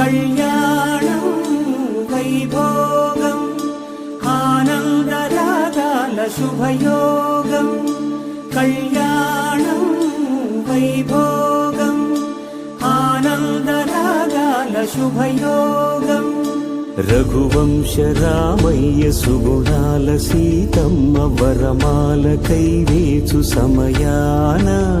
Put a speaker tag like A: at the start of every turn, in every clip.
A: కళ్యాణం వైభోగం ఆనందరాగాల శుభయోగం. కళ్యాణం వైభోగం ఆనందరాగాల శుభయోగం.
B: రఘువంశ రామయ్య సుగుణాల సీతమ్మ వరమాల కైవేచు సమయాన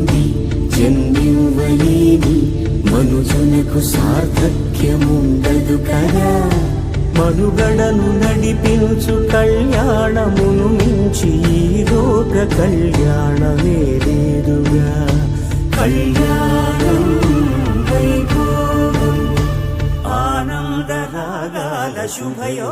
A: మనుజునకు సార్థక్యముండదు కదా
B: మనుగడను నడిపించు కళ్యాణమును మించి ఈ లోక కళ్యాణమే లేదుగా.
A: కళ్యాణం వైభోగం
B: ఆనందరాగాల శుభయోగం.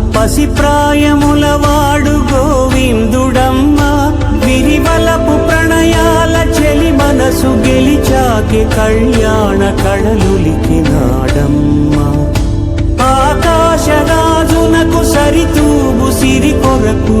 B: పసిప్రాయముల వాడు గోవిందుడమ్మ. విరివలపు ప్రణయాల చెలి మనసు గెలిచాకి కళ్యాణ కళలులికినాడమ్మ ఆకాశరాజునకు సరితూబు సిరి కొరకు